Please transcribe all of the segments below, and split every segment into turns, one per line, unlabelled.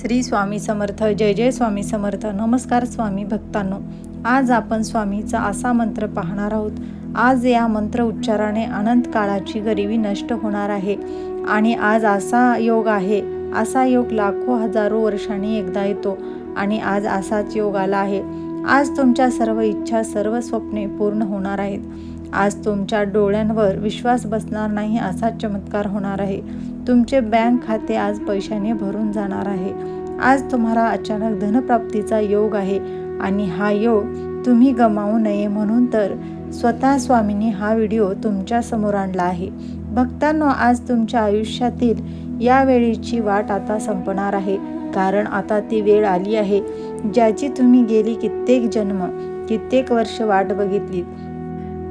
श्री स्वामी समर्थ जय जय स्वामी समर्थ. नमस्कार स्वामी भक्तांनो आज आपण स्वामीचा असा मंत्र पाहणार आहोत. आज या मंत्र उच्चाराने अनंत काळाची गरिबी नष्ट होणार आहे आणि आज असा योग आहे. असा योग लाखो हजारो वर्षांनी एकदा येतो आणि आज असाच योग आला आहे. आज तुमच्या सर्व इच्छा सर्व स्वप्ने पूर्ण होणार आहेत. आज तुमच्या डोळ्यांवर विश्वास बसणार नाही असा चमत्कार होणार आहे. तुमचे बँक खाते आज पैशाने भरून जाणार आहे. आज तुम्हाला अचानक धनप्राप्तीचा योग आहे आणि हा योग तुम्ही गमावू नये म्हणून तर स्वतः स्वामींनी हा व्हिडिओ तुमच्यासमोर आणला आहे. भक्तांनो आज तुमच्या आयुष्यातील या वेळेची वाट आता संपणार आहे. कारण आता ती वेळ आली आहे ज्याची तुम्ही गेली कित्येक जन्म कित्येक वर्ष वाट बघितली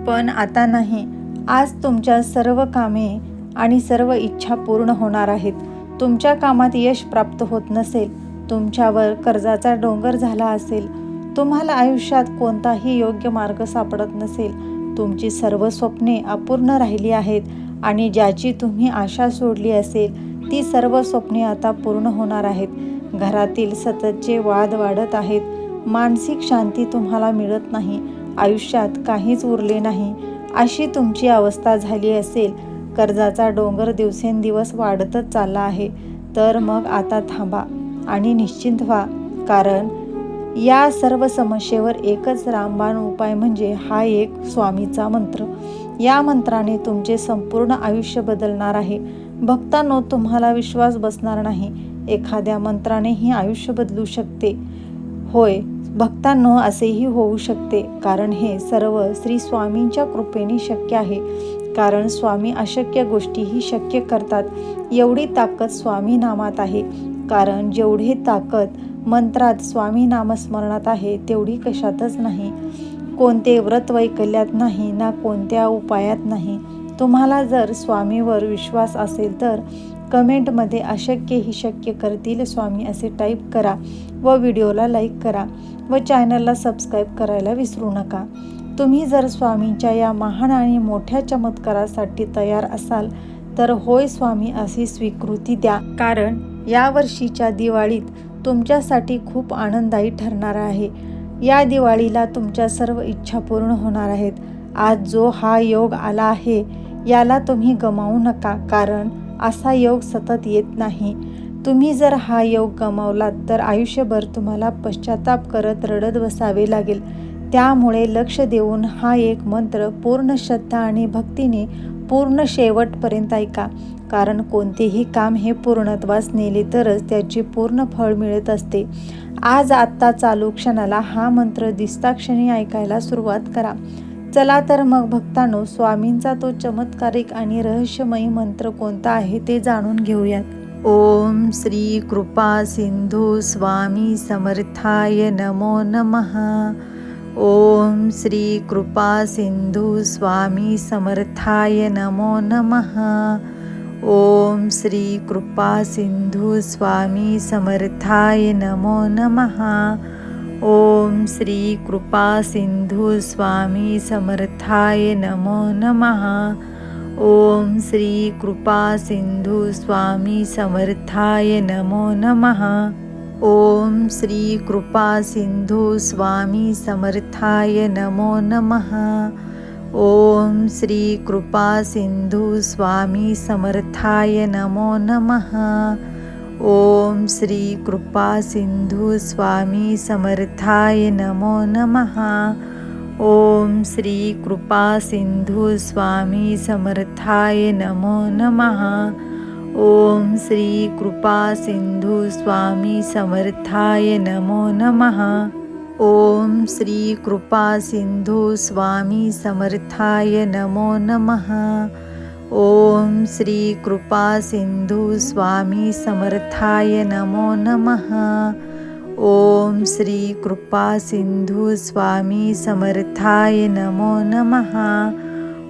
पण आता नाही. आज तुमच्या सर्व कामे आणि सर्व इच्छा पूर्ण होणार आहेत. तुमच्या कामात यश प्राप्त होत नसेल तुमच्यावर कर्जाचा डोंगर झाला असेल तुम्हाला आयुष्यात कोणताही योग्य मार्ग सापडत नसेल तुमची सर्व स्वप्ने अपूर्ण राहिली आहेत आणि ज्याची तुम्ही आशा सोडली असेल ती सर्व स्वप्ने आता पूर्ण होणार आहेत. घरातील सततचे वाद वाढत आहेत. मानसिक शांती तुम्हाला मिळत नाही. आयुष्यात काहीच उरले नाही. अशी तुमची अवस्था झाली असेल कर्जाचा डोंगर दिवसेंदिवस वाढतच चालला आहे. तर मग आता थांबा आणि निश्चिंत व्हा कारण या सर्व समस्येवर एकच रामबाण उपाय म्हणजे हा एक स्वामीचा मंत्र. या मंत्राने तुमचे संपूर्ण आयुष्य बदलणार आहे. भक्तांनो तुम्हाला विश्वास बसणार नाही. एखाद्या मंत्रानेही आयुष्य बदलू शकते. होय भक्तांनो असेही होऊ शकते कारण हे सर्व श्री स्वामींच्या कृपेने शक्य आहे. कारण स्वामी अशक्य गोष्टीही शक्य करतात. एवढी ताकद स्वामी नामात आहे. कारण जेवढी ताकद मंत्रात स्वामी नामस्मरणात आहे तेवढी कशातच नाही. कोणते व्रत वैकल्यात नाही ना कोणत्या उपायात नाही. तुम्हाला जर स्वामीवर विश्वास असेल तर कमेंटमध्ये अशक्य ही शक्य करतील स्वामी असे टाईप करा व व्हिडिओला लाईक करा व चॅनलला सबस्क्राईब करायला विसरू नका. तुम्ही जर स्वामींच्या या महान आणि मोठ्या चमत्कारासाठी तयार असाल तर होय स्वामी अशी स्वीकृती द्या. कारण या वर्षीच्या दिवाळीत तुमच्यासाठी खूप आनंददायी ठरणार आहे. या दिवाळीला तुमच्या सर्व इच्छा पूर्ण होणार आहेत. आज जो हा योग आला आहे याला तुम्ही गमावू नका कारण असा योग सतत येत नाही. तुम्ही जर हा योग गमावलात तर आयुष्यभर तुम्हाला पश्चाताप करत रडत बसावे लागेल. त्यामुळे लक्ष देऊन हा एक मंत्र पूर्ण श्रद्धा आणि भक्तीने पूर्ण शेवटपर्यंत ऐका. कारण कोणतेही काम हे पूर्णत्वास नेले तरच त्याचे पूर्ण फळ मिळत असते. आज आत्ता चालू क्षणाला हा मंत्र दिसताक्षणी ऐकायला सुरुवात करा. चला तर मग भक्तांनो स्वामींचा तो चमत्कारिक आणि रहस्यमयी मंत्र कोणता आहे ते जाणून घेऊयात. ओम श्री कृपा सिंधू स्वामी समर्थाय नमो नमः. ओम श्री कृपा सिंधू स्वामी समर्थाय नमो नमः. ओम श्री कृपा सिंधू स्वामी समर्थाय नमो नमः. ओम श्री कृपा सिंधू स्वामी समर्थाय नमो नमः. ओम श्री कृपा सिंधू स्वामी समर्थाय नमो नमः. ओम श्री कृपा सिंधू स्वामी समर्थाय नमो नमः. ओम श्री कृपा सिंधू स्वामी समर्थाय नमो नमः. ओम श्री कृपा सिंधू स्वामी समर्थाय नमो नमः. ओम श्री कृपा सिंधू स्वामी समर्थाय नमो नमः. ओम श्री कृपा सिंधू स्वामी समर्थाय नमो नमः। ओम श्री कृपा सिंधू स्वामी समर्थाय नमो नमः। ओम श्री कृपा सिंधू स्वामी समर्थाय नमो नमः। ओम श्री कृपा सिंधू स्वामी समर्थाय नमो नमः।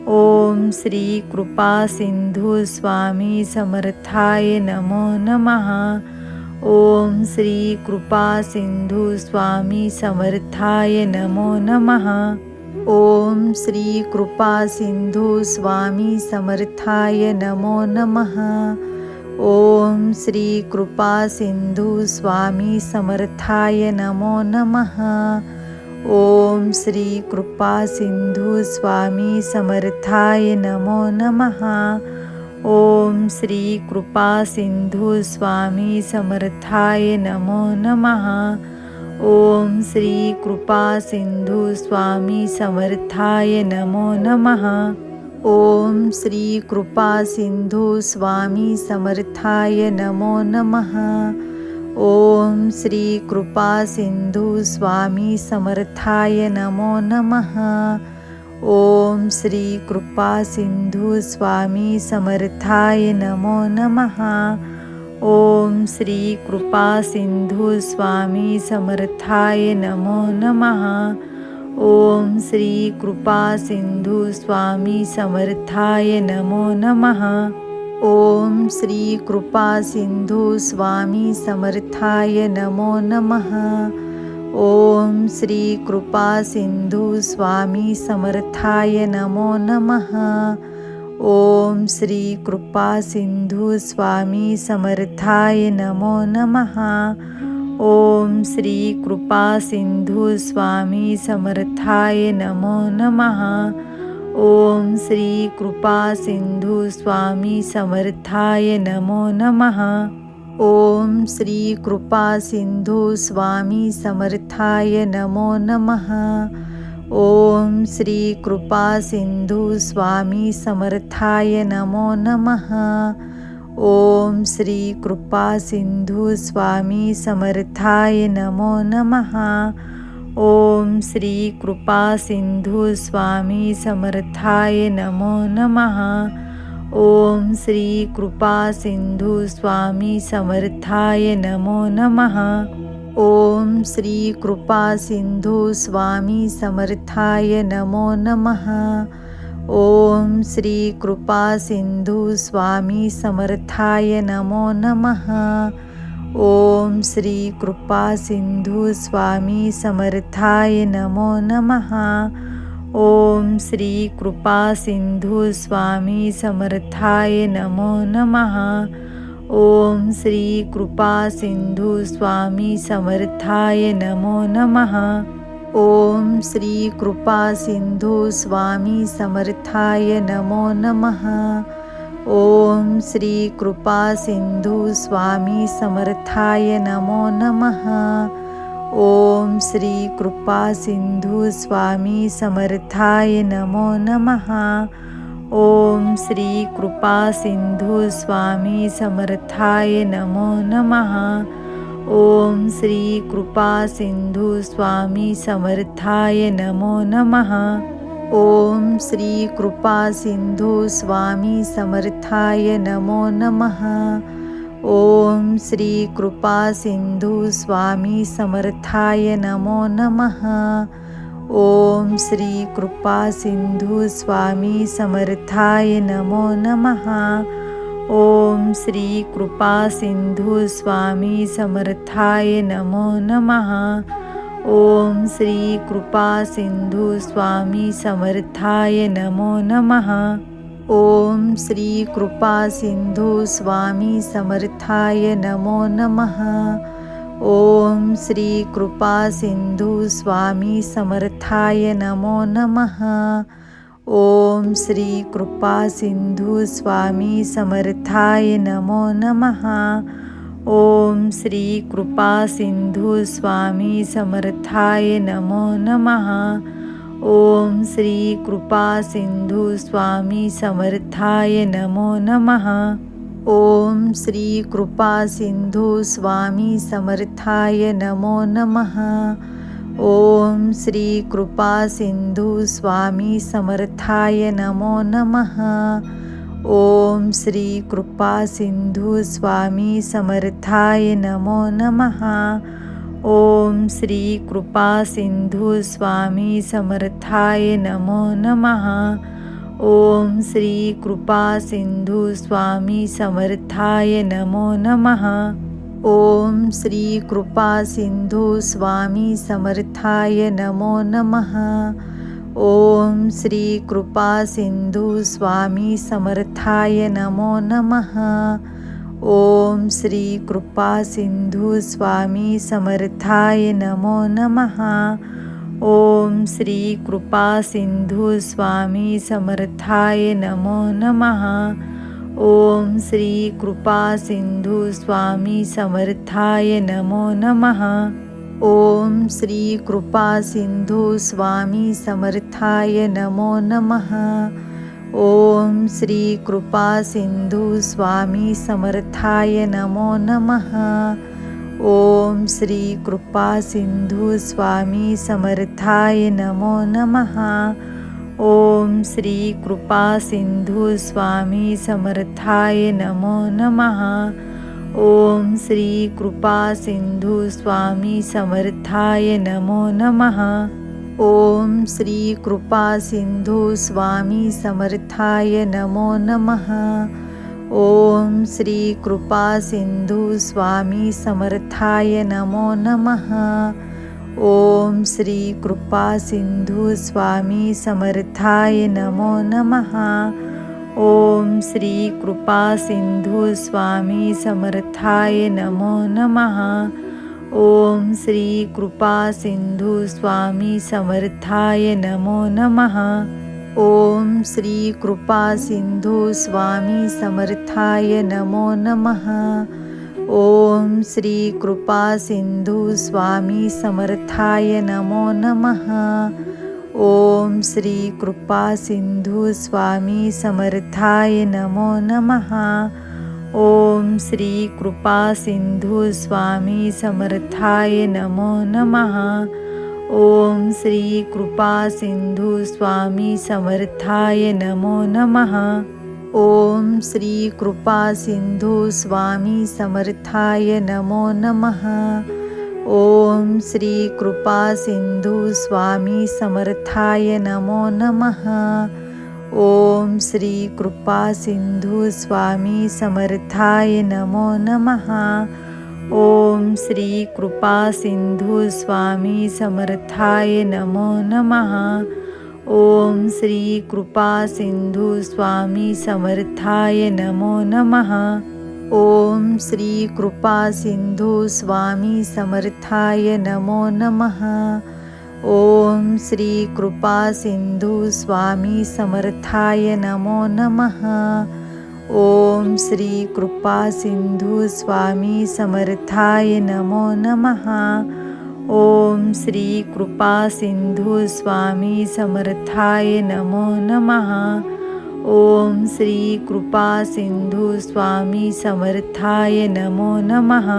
ओम श्री कृपा सिंधू स्वामी समर्थाय नमो नमः. ओम श्री कृपा सिंधू स्वामी समर्थाय नमो नमः. ओम श्री कृपा सिंधू स्वामी समर्थाय नमो नमः.
ओम श्री कृपा सिंधू स्वामी समर्थाय नमो नमः. ओम श्री कृपा सिंधू स्वामी समर्थाय नमो नमः। ओम श्री कृपा सिंधू स्वामी समर्थाय नमो नमः। ओम श्री कृपा सिंधू स्वामी समर्थाय नमो नमः। ओम श्री कृपा सिंधू स्वामी समर्थाय नमो नमः। ओम श्री कृपा सिंधू स्वामी समर्थाय नमो नमः. ओम श्री कृपा सिंधू स्वामी समर्थाय नमो नमः. ओम श्री कृपा सिंधू स्वामी समर्थाय नमो नमः. ओम श्री कृपा सिंधू स्वामी समर्थाय नमो नमः. ओम श्री कृपा सिंधू स्वामी समर्थाय नमो नमः। ओम श्री कृपा सिंधू स्वामी समर्थाय नमो नमः। ओम श्री कृपा सिंधू स्वामी समर्थाय नमो नमः। ओम श्री कृपा सिंधू स्वामी समर्थाय नमो नमः। ओम श्री कृपा सिंधू स्वामी समर्थाय नमो नमः। ओम श्री कृपा सिंधू स्वामी समर्थाय नमो नमः। ओम श्री कृपा सिंधू स्वामी समर्थाय नमो नमः। ओम श्री कृपा सिंधू स्वामी समर्थाय नमो नमः। ओम श्री कृपा सिंधू स्वामी समर्थाय नमो नमः. ओम श्री कृपा सिंधू स्वामी समर्थाय नमो नमः. ओम श्री कृपा सिंधू स्वामी समर्थाय नमो नमः. ओम श्री कृपा सिंधू स्वामी समर्थाय नमो नमः. ओम श्री कृपा सिंधू स्वामी समर्थाय नमो नमः। ओम श्री कृपा सिंधू स्वामी समर्थाय नमो नमः। ओम श्री कृपा सिंधू स्वामी समर्थाय नमो नमः। ओम श्री कृपा सिंधू स्वामी समर्थाय नमो नमः। ओम श्री कृपा सिंधू स्वामी समर्थाय नमो नमः. ओम श्री कृपा सिंधू स्वामी समर्थाय नमो नमः. ओम श्री कृपा सिंधू स्वामी समर्थाय नमो नमः. ओम श्री कृपा सिंधू स्वामी समर्थाय नमो नमः. ओम श्री कृपा सिंधू स्वामी समर्थाय नमो नमः। ओम श्री कृपा सिंधू स्वामी समर्थाय नमो नमः। ओम श्री कृपा सिंधू स्वामी समर्थाय नमो नमः। ओम श्री कृपा सिंधू स्वामी समर्थाय नमो नमः। ओम श्री कृपा सिंधू स्वामी समर्थाय नमो नमः। ओम श्री कृपा सिंधू स्वामी समर्थाय नमो नमः। ओम श्री कृपा सिंधू स्वामी समर्थाय नमो नमः। ओम श्री कृपा सिंधू स्वामी समर्थाय नमो नमः। ओम श्री कृपा सिंधू स्वामी समर्थाय नमो नमः. ओम श्री कृपा सिंधू स्वामी समर्थाय नमो नमः. ओम श्री कृपा सिंधू स्वामी समर्थाय नमो नमः. ओम श्री कृपा सिंधू स्वामी समर्थाय नमो नमः. ओम श्री कृपा सिंधू स्वामी समर्थाय नमो नमः. ओम श्री कृपा सिंधू स्वामी समर्थाय नमो नमः. ओम श्री कृपा सिंधू स्वामी समर्थाय नमो नमः. ओम श्री कृपा सिंधू स्वामी समर्थाय नमो नमः. ओम श्री कृपा सिंधू स्वामी समर्थाय नमो नमः. ओम श्री कृपा सिंधू स्वामी समर्थाय नमो नमः. ओम श्री कृपा सिंधू स्वामी समर्थाय नमो नमः. ओम श्री कृपा सिंधू स्वामी समर्थाय नमो नमः. ओम श्री कृपा सिंधू स्वामी समर्थाय नमो नमः. ओम श्री कृपा सिंधू स्वामी समर्थाय नमो नमः. ओम श्री कृपा सिंधू स्वामी समर्थाय नमो नमः. ओम श्री कृपा सिंधू स्वामी समर्थाय नमो नमः. ओम श्री कृपा सिंधू स्वामी समर्थाय नमो नमः. ओम श्री कृपा सिंधू स्वामी समर्थाय नमो नमः. ओम श्री कृपा सिंधू स्वामी समर्थाय नमो नमः. ओम श्री कृपा सिंधू स्वामी समर्थाय नमो नमः. ओम श्री कृपा सिंधू स्वामी समर्थाय नमो नमः। ओम श्री कृपा सिंधू स्वामी समर्थाय नमो नमः। ओम श्री कृपा सिंधू स्वामी समर्थाय नमो नमः। ओम श्री कृपा सिंधू स्वामी समर्थाय नमो नमः। ओम श्री कृपा सिंधू स्वामी समर्थाय नमो नमः। ओम श्री कृपा सिंधू स्वामी समर्थाय नमो नमः। ओम श्री कृपा सिंधू स्वामी समर्थाय नमो नमः। ओम श्री कृपा सिंधू स्वामी समर्थाय नमो नमः। ओम श्री कृपा सिंधू स्वामी समर्थाय नमो नमः. ओम श्री कृपा सिंधू स्वामी समर्थाय नमो नमः. ओम श्री कृपा सिंधू स्वामी समर्थाय नमो नमः. ओम श्री कृपा सिंधू स्वामी समर्थाय नमो नमः. ओम श्री कृपा सिंधू स्वामी समर्थाय नमो नमः। ओम श्री कृपा सिंधू स्वामी समर्थाय नमो नमः। ओम श्री कृपा सिंधू स्वामी समर्थाय नमो नमः। ओम श्री कृपा सिंधू स्वामी समर्थाय नमो नमः। ओम श्री कृपा सिंधू स्वामी समर्थाय नमो नमः।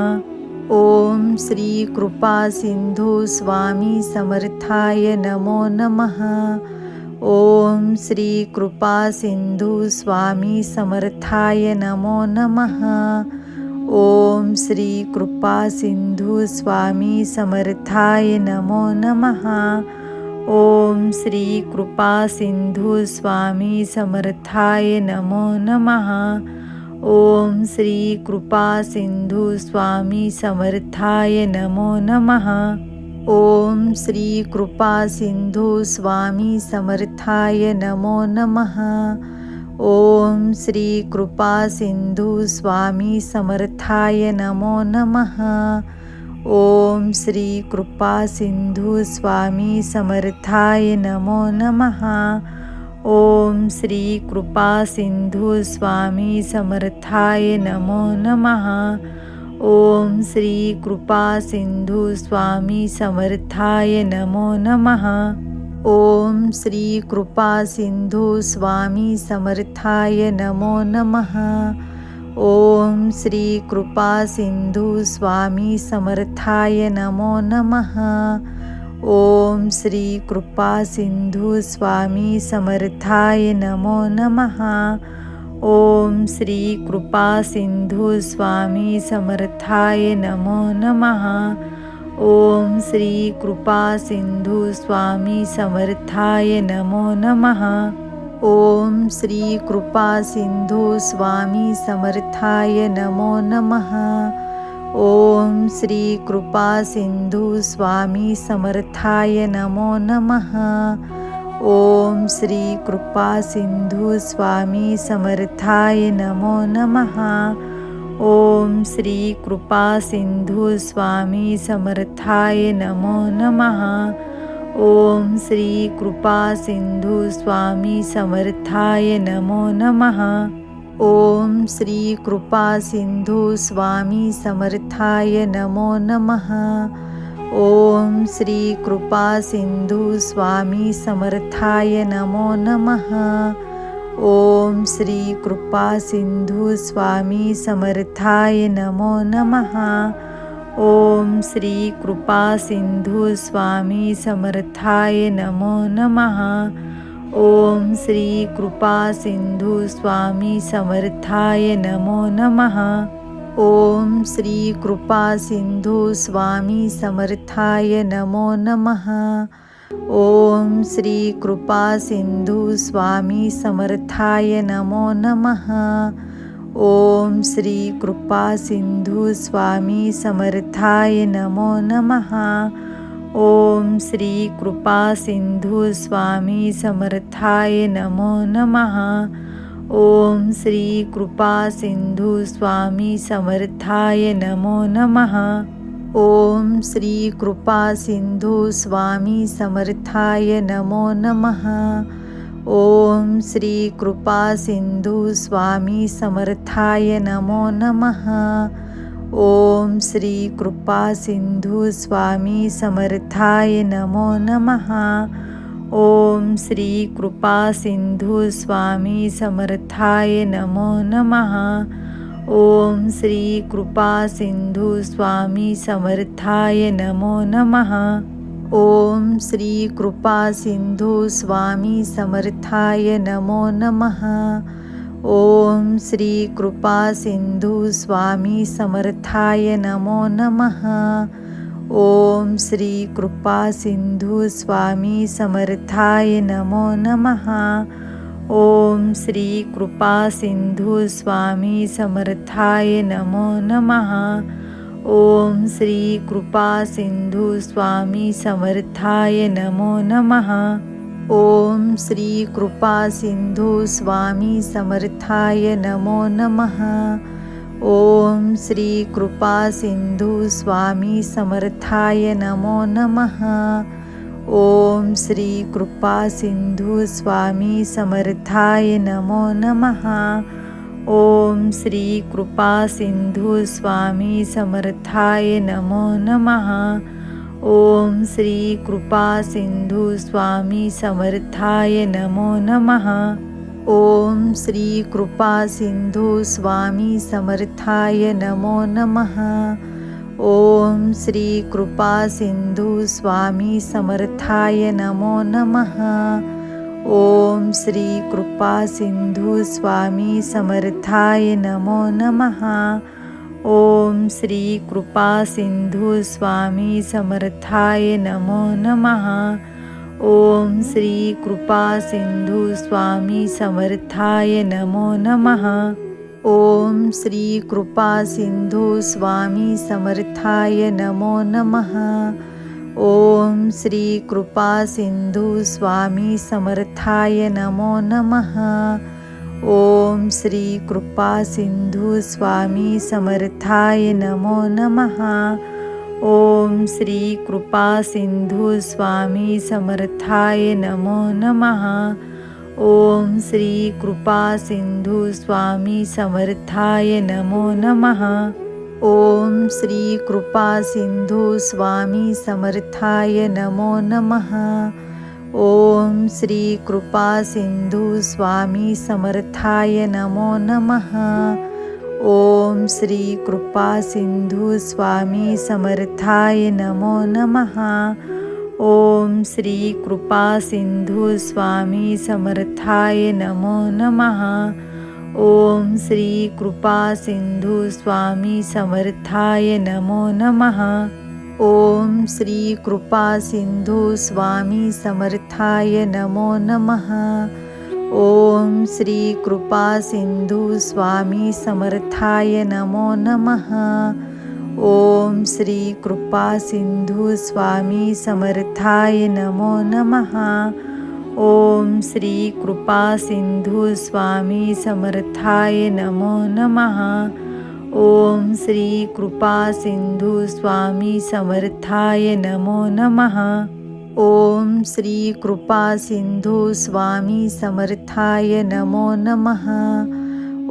ओम श्री कृपा सिंधू स्वामी समर्थाय नमो नमः। ओम श्री कृपा सिंधू स्वामी समर्थाय नमो नमः। ओम श्री कृपा सिंधू स्वामी समर्थाय नमो नमः। ओम श्री कृपा सिंधू स्वामी समर्थाय नमो नमः. ओम श्री कृपा सिंधू स्वामी समर्थाय नमो नमः. ओम श्री कृपा सिंधू स्वामी समर्थाय नमो नमः. ओम श्री कृपा सिंधू स्वामी समर्थाय नमो नमः. ओम श्री कृपा सिंधू स्वामी समर्थाय नमो नमः. ओम श्री कृपा सिंधू स्वामी समर्थाय नमो नमः. ओम श्री कृपा सिंधू स्वामी समर्थाय नमो नमः. ओम श्री कृपा सिंधू स्वामी समर्थाय नमो नमः. ओम श्री कृपा सिंधू स्वामी समर्थाय नमो नमः. ओम श्री कृपा सिंधू स्वामी समर्थाय नमो नमः. ओम श्री कृपा सिंधू स्वामी समर्थाय नमो नमः. ओम श्री कृपा सिंधू स्वामी समर्थाय नमो नमः. ओम श्री कृपा सिंधू स्वामी समर्थाय नमो नमः। ओम श्री कृपा सिंधू स्वामी समर्थाय नमो नमः। ओम श्री कृपा सिंधू स्वामी समर्थाय नमो नमः। ओम श्री कृपा सिंधू स्वामी समर्थाय नमो नमः। ओम श्री कृपा सिंधू स्वामी समर्थाय नमो नमः। ओम श्री कृपा सिंधू स्वामी समर्थाय नमो नमः। ओम श्री कृपा सिंधू स्वामी समर्थाय नमो नमः। ओम श्री कृपा सिंधू स्वामी समर्थाय नमो नमः। ओम श्री कृपा सिंधू स्वामी समर्थाय नमो नमः। ओम श्री कृपा सिंधू स्वामी समर्थाय नमो नमः। ओम श्री कृपा सिंधू स्वामी समर्थाय नमो नमः। ओम श्री कृपा सिंधू स्वामी समर्थाय नमो नमः। ओम श्री कृपा सिंधू स्वामी समर्थाय नमो नमः। ओम श्री कृपा सिंधू स्वामी समर्थाय नमो नमः। ओम श्री कृपा सिंधू स्वामी समर्थाय नमो नमः। ओम श्री कृपा सिंधू स्वामी समर्थाय नमो नमः। ओम श्री कृपा सिंधू स्वामी समर्थाय नमो नमः. ओम श्री कृपा सिंधू स्वामी समर्थाय नमो नमः. ओम श्री कृपा सिंधू स्वामी समर्थाय नमो नमः. ओम श्री कृपा सिंधू स्वामी समर्थाय नमो नमः. ओम श्री कृपा सिंधू स्वामी समर्थाय नमो नमः. ओम श्री कृपा सिंधू स्वामी समर्थाय नमो नमः. ओम श्री कृपा सिंधू स्वामी समर्थाय नमो नमः. ओम श्री कृपा सिंधू स्वामी समर्थाय नमो नमः. ओम श्री कृपा सिंधू स्वामी समर्थाय नमो नमः. ओम श्री कृपा सिंधू स्वामी समर्थाय नमो नमः. ओम श्री कृपा सिंधू स्वामी समर्थाय नमो नमः. ओम श्री कृपा सिंधू स्वामी समर्थाय नमो नमः. ओम श्री कृपा सिंधू स्वामी समर्थाय नमो नमः. ओम श्री कृपा सिंधू स्वामी समर्थाय नमो नमः. ओम श्री कृपा सिंधू स्वामी समर्थाय नमो नमः. ओम श्री कृपा सिंधू स्वामी समर्थाय नमो नमः. ओम श्री कृपा सिंधू स्वामी समर्थाय नमो नमः। ओम श्री कृपा सिंधू स्वामी समर्थाय नमो नमः। ओम श्री कृपा सिंधू स्वामी समर्थाय नमो नमः। ओम श्री कृपा सिंधू स्वामी समर्थाय नमो नमः। ओम श्री कृपा सिंधू स्वामी समर्थाय नमो नमः. ओम श्री कृपा सिंधू स्वामी समर्थाय नमो नमः. ओम श्री कृपा सिंधू स्वामी समर्थाय नमो नमः. ओम श्री कृपा सिंधू स्वामी समर्थाय नमो नमः. ओम श्री कृपा सिंधू स्वामी समर्थाय नमो नमः. ओम श्री कृपा सिंधू स्वामी समर्थाय नमो नमः. ओम श्री कृपा सिंधू स्वामी समर्थाय नमो नमः. ओम श्री कृपा सिंधू स्वामी समर्थाय नमो नमः. ओम श्री कृपा सिंधू स्वामी समर्थाय नमो नमः। ओम श्री कृपा सिंधू स्वामी समर्थाय नमो नमः। ओम श्री कृपा सिंधू स्वामी समर्थाय नमो नमः। ओम श्री कृपा सिंधू स्वामी समर्थाय नमो नमः। ओम श्री कृपा सिंधू स्वामी समर्थाय नमो नमः। ओम श्री कृपा सिंधू स्वामी समर्थाय नमो नमः। ओम श्री कृपा सिंधू स्वामी समर्थाय नमो नमः।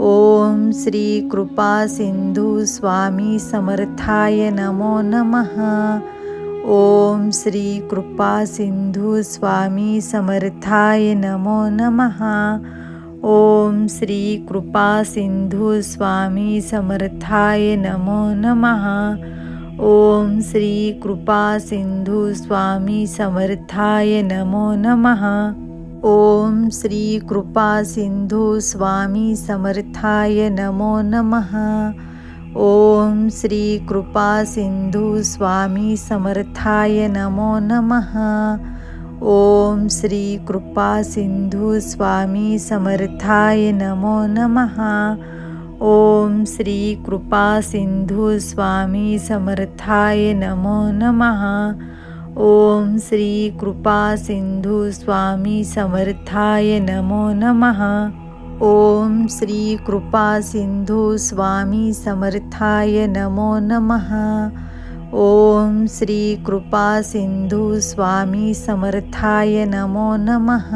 ओम श्री कृपा सिंधू स्वामी समर्थाय नमो नमः। ओम श्री कृपा सिंधू स्वामी समर्थाय नमो नमः. ओम श्री कृपा सिंधू स्वामी समर्थाय नमो नमः. ओम श्री कृपा सिंधू स्वामी समर्थाय नमो नमः. ओम श्री कृपा सिंधू स्वामी समर्थाय नमो नमः. ओम श्री कृपा सिंधू स्वामी समर्थाय नमो नमः. ओम श्री कृपा सिंधू स्वामी समर्थाय नमो नमः. ओम श्री कृपा सिंधू स्वामी समर्थाय नमो नमः. ओम श्री कृपा सिंधू स्वामी समर्थाय नमो नमः. ओम श्री कृपा सिंधू स्वामी समर्थाय नमो नमः. ओम श्री कृपा सिंधू स्वामी समर्थाय नमो नमः.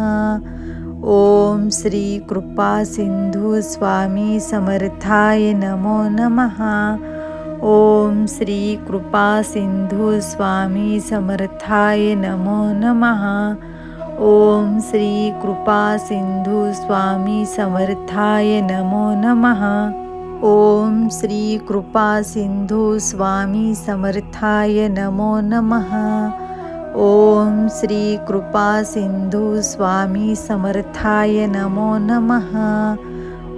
ओम श्री कृपा सिंधू स्वामी समर्थाय नमो नमः. ओम श्री कृपा सिंधू स्वामी समर्थाय नमो नमः. ओम श्री कृपा सिंधू स्वामी समर्थाय नमो नमः. ओम श्री कृपा सिंधू स्वामी समर्थाय नमो नमः. ओम श्री कृपा सिंधू स्वामी समर्थाय नमो नमः.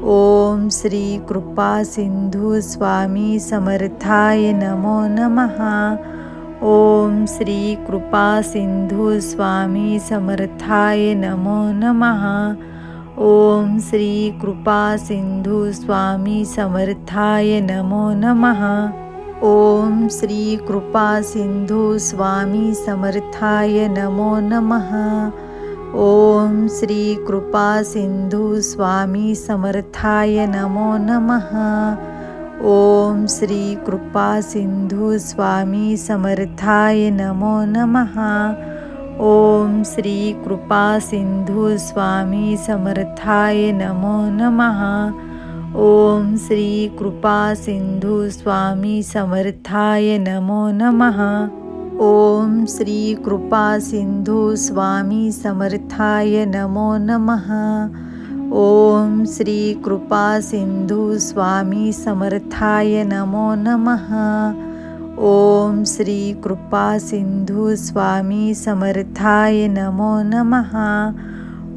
ओम श्री कृपा सिंधू स्वामी समर्थाय नमो नमः. ओम श्री कृपा सिंधू स्वामी समर्थाय नमो नमः। ओम श्री कृपा सिंधू स्वामी समर्थाय नमो नमः। ओम श्री कृपा सिंधू स्वामी समर्थाय नमो नमः। ओम श्री कृपा सिंधू स्वामी समर्थाय नमो नमः। ओम श्री कृपा सिंधू स्वामी समर्थाय नमो नमः। ओम श्री कृपा सिंधू स्वामी समर्थाय नमो नमः। ओम श्री कृपा सिंधू स्वामी समर्थाय नमो नमः। ओम श्री कृपा सिंधू स्वामी समर्थाय नमो नमः। ओम श्री कृपा सिंधू स्वामी समर्थाय नमो नमः. ओम श्री कृपा सिंधू स्वामी समर्थाय नमो नमः.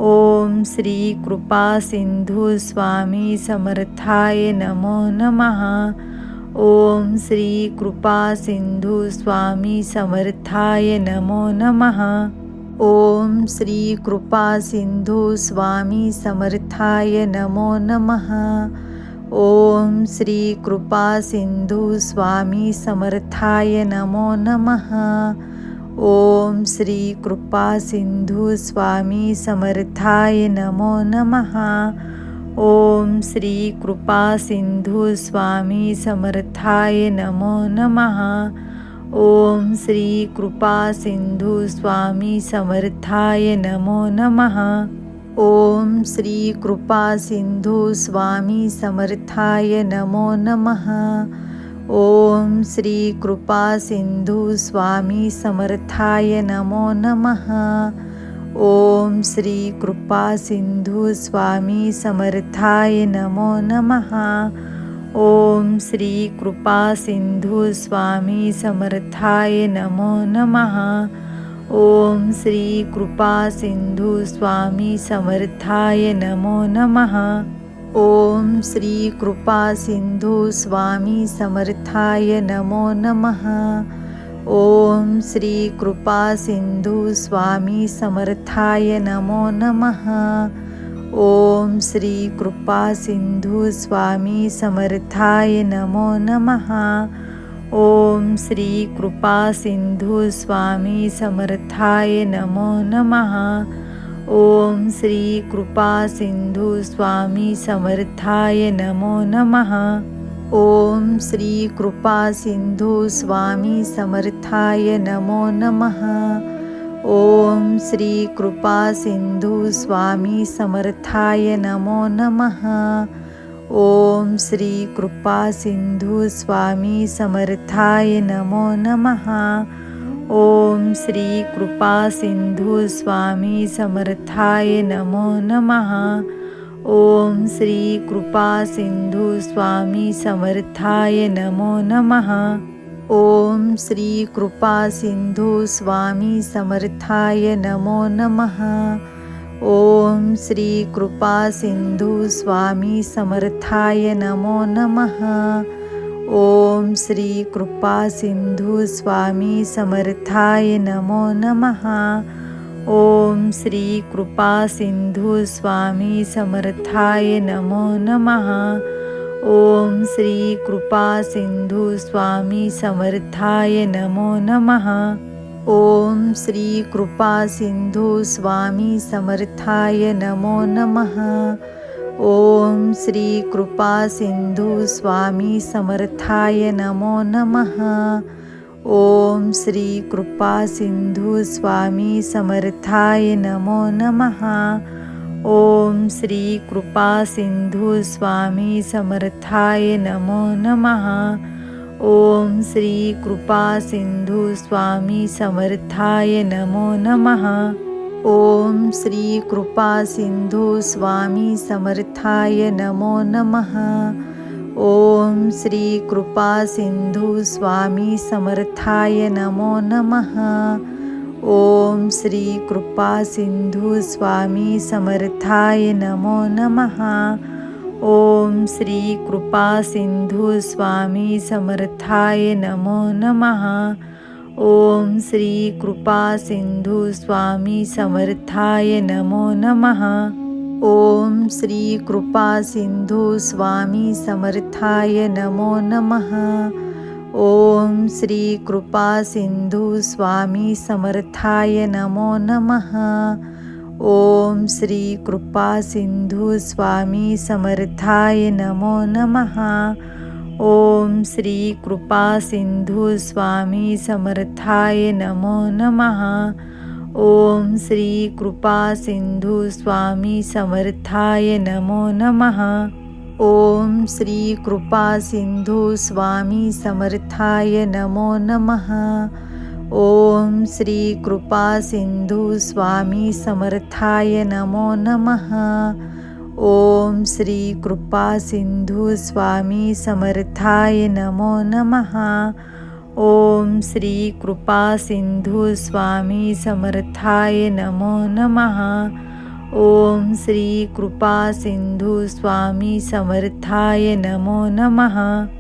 ओम श्री कृपा सिंधू स्वामी समर्थाय नमो नमः. ओम श्री कृपा सिंधू स्वामी समर्थाय नमो नमः. ओम श्री कृपा सिंधू स्वामी समर्थाय नमो नमः. ओम श्री कृपा सिंधू स्वामी समर्थाय नमो नमः. ओम श्री कृपा सिंधू स्वामी समर्थाय नमो नमः. ओम श्री कृपा सिंधू स्वामी समर्थाय नमो नमः. ओम श्री कृपा सिंधू स्वामी समर्थाय नमो नमः. ओम श्री कृपा सिंधू स्वामी समर्थाय नमो नमः. ओम श्री कृपा सिंधू स्वामी समर्थाय नमो नमः. ओम श्री कृपा सिंधू स्वामी समर्थाय नमो नमः. ओम श्री कृपा सिंधू स्वामी समर्थाय नमो नमः। ओम श्री कृपा सिंधू स्वामी समर्थाय नमो नमः। ओम श्री कृपा सिंधू स्वामी समर्थाय नमो नमः। ओम श्री कृपा सिंधू स्वामी समर्थाय नमो नमः। ओम श्री कृपा सिंधू स्वामी समर्थाय नमो नमः। ओम श्री कृपा सिंधू स्वामी समर्थाय नमो नमः। ओम श्री कृपा सिंधू स्वामी समर्थाय नमो नमः। ओम श्री कृपा सिंधू स्वामी समर्थाय नमो नमः। ओम श्री कृपा सिंधू स्वामी समर्थाय नमो नमः. ओम श्री कृपा सिंधू स्वामी समर्थाय नमो नमः. ओम श्री कृपा सिंधू स्वामी समर्थाय नमो नमः. ओम श्री कृपा सिंधू स्वामी समर्थाय नमो नमः. ओम श्री कृपा सिंधू स्वामी समर्थाय नमो नमः. ओम श्री कृपा सिंधू स्वामी समर्थाय नमो नमः. ओम श्री कृपा सिंधू स्वामी समर्थाय नमो नमः. ओम श्री कृपा सिंधू स्वामी समर्थाय नमो नमः. ओम श्री कृपा सिंधू स्वामी समर्थाय नमो नमः. ओम श्री कृपा सिंधू स्वामी समर्थाय नमो नमः. ओम श्री कृपा सिंधू स्वामी समर्थाय नमो नमः. ओम श्री कृपा सिंधू स्वामी समर्थाय नमो नमः. ओम श्री कृपा सिंधू स्वामी समर्थाय नमो नमः. ओम श्री कृपा सिंधू स्वामी समर्थाय नमो नमः. ओम श्री कृपा सिंधू स्वामी समर्थाय नमो नमः. ओम श्री कृपा सिंधू स्वामी समर्थाय नमो नमः. ओम श्री कृपा सिंधू स्वामी समर्थाय नमो नमः. ओम श्री कृपा सिंधू स्वामी समर्थाय नमो नमः. ओम श्री कृपा सिंधू स्वामी समर्थाय नमो नमः. ओम श्री कृपा सिंधू स्वामी समर्थाय नमो नमः. ओम श्री कृपा सिंधू स्वामी समर्थाय नमो नमः. ओम श्री कृपा सिंधू स्वामी समर्थाय नमो नमः. ओम श्री कृपा सिंधू स्वामी समर्थाय नमो नमः. ओम श्री कृपा सिंधू स्वामी समर्थाय नमो नमः. ओम श्री कृपा सिंधू स्वामी समर्थाय नमो नमः. ओम श्री कृपा सिंधू स्वामी समर्थाय नमो नमः. ओम श्री कृपा सिंधू स्वामी समर्थाय नमो नमः. ओम श्री कृपा सिंधू स्वामी समर्थाय नमो नमः. ओम श्री कृपा सिंधू स्वामी समर्थाय नमो नमः.